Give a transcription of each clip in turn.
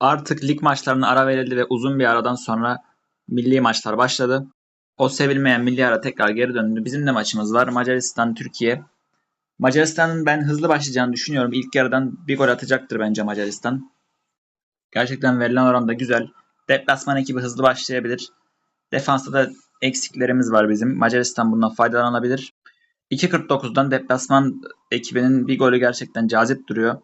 Artık lig maçlarına ara verildi ve uzun bir aradan sonra milli maçlar başladı. O sevilmeyen milli ara tekrar geri döndü. Bizim de maçımız var. Macaristan, Türkiye. Macaristan'ın ben hızlı başlayacağını düşünüyorum. İlk yarıdan bir gol atacaktır bence Macaristan. Gerçekten verilen oran da güzel. Deplasman ekibi hızlı başlayabilir. Defansta da eksiklerimiz var bizim. Macaristan bundan faydalanabilir. 2.49'dan deplasman ekibinin bir golü gerçekten cazip duruyor.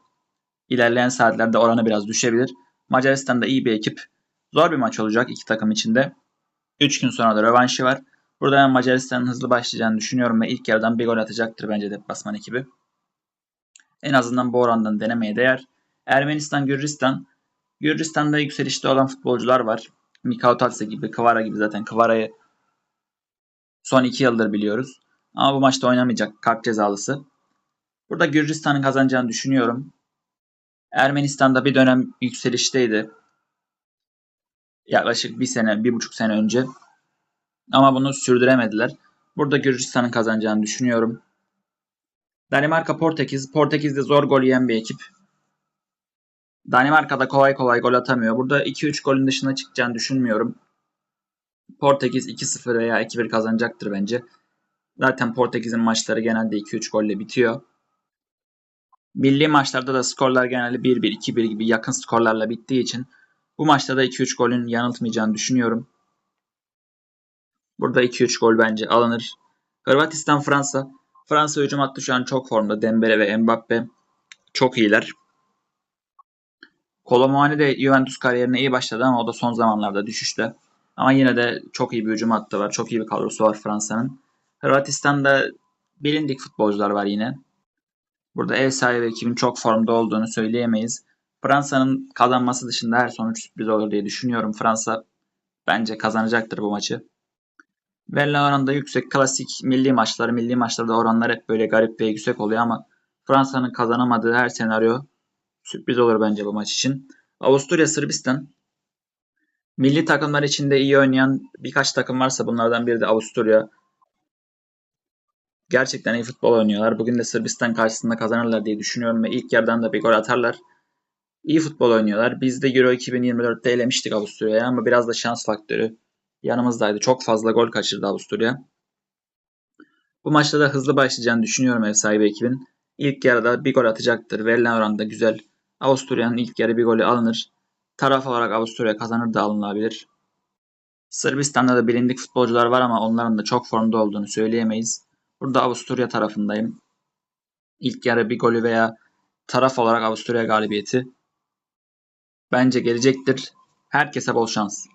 İlerleyen saatlerde oranı biraz düşebilir. Macaristan da iyi bir ekip. Zor bir maç olacak iki takım içinde. 3 gün sonra da rövanşı var. Burada ben Macaristan'ın hızlı başlayacağını düşünüyorum ve ilk yarıdan bir gol atacaktır bence deplasman ekibi. En azından bu orandan denemeye değer. Ermenistan, Gürcistan. Gürcistan'da yükselişte olan futbolcular var. Mikao Tatse gibi, Kvara gibi zaten Kvara'yı son 2 yıldır biliyoruz. Ama bu maçta oynamayacak kart cezalısı. Burada Gürcistan'ın kazanacağını düşünüyorum. Ermenistan'da bir dönem yükselişteydi. Yaklaşık bir sene, bir buçuk sene önce. Ama bunu sürdüremediler. Burada Gürcistan'ın kazanacağını düşünüyorum. Danimarka Portekiz. Portekiz'de zor gol yiyen bir ekip. Danimarka'da kolay kolay gol atamıyor. Burada 2-3 golün dışına çıkacağını düşünmüyorum. Portekiz 2-0 veya 2-1 kazanacaktır bence. Zaten Portekiz'in maçları genelde 2-3 golle bitiyor. Milli maçlarda da skorlar genelde 1-1, 2-1 gibi yakın skorlarla bittiği için bu maçta da 2-3 golün yanıltmayacağını düşünüyorum. Burada 2-3 gol bence alınır. Hırvatistan Fransa. Fransa hücum hattı şu an çok formda. Dembele ve Mbappe çok iyiler. Colomani de Juventus kariyerine iyi başladı ama o da son zamanlarda düşüşte. Ama yine de çok iyi bir hücum hattı var. Çok iyi bir kadrosu var Fransa'nın. Hırvatistan'da bilindik futbolcular var yine. Burada ev sahibi ekibin çok formda olduğunu söyleyemeyiz. Fransa'nın kazanması dışında her sonuç sürpriz olur diye düşünüyorum. Fransa bence kazanacaktır bu maçı. Verilen oranda yüksek. Klasik milli maçlar, milli maçlarda oranlar hep böyle garip ve yüksek oluyor ama Fransa'nın kazanamadığı her senaryo sürpriz olur bence bu maç için. Avusturya, Sırbistan. Milli takımlar içinde iyi oynayan birkaç takım varsa bunlardan biri de Avusturya. Gerçekten iyi futbol oynuyorlar. Bugün de Sırbistan karşısında kazanırlar diye düşünüyorum ve ilk yarıdan da bir gol atarlar. İyi futbol oynuyorlar. Biz de Euro 2024'te elemiştik Avusturya'yı ama biraz da şans faktörü yanımızdaydı. Çok fazla gol kaçırdı Avusturya. Bu maçta da hızlı başlayacağını düşünüyorum ev sahibi ekibin. İlk yarıda bir gol atacaktır. Verilen oranda güzel. Avusturya'nın ilk yarı bir golü alınır. Taraf olarak Avusturya kazanır da alınabilir. Sırbistan'da da bilindik futbolcular var ama onların da çok formda olduğunu söyleyemeyiz. Burada Avusturya tarafındayım. İlk yarı bir golü veya taraf olarak Avusturya galibiyeti bence gelecektir. Herkese bol şans.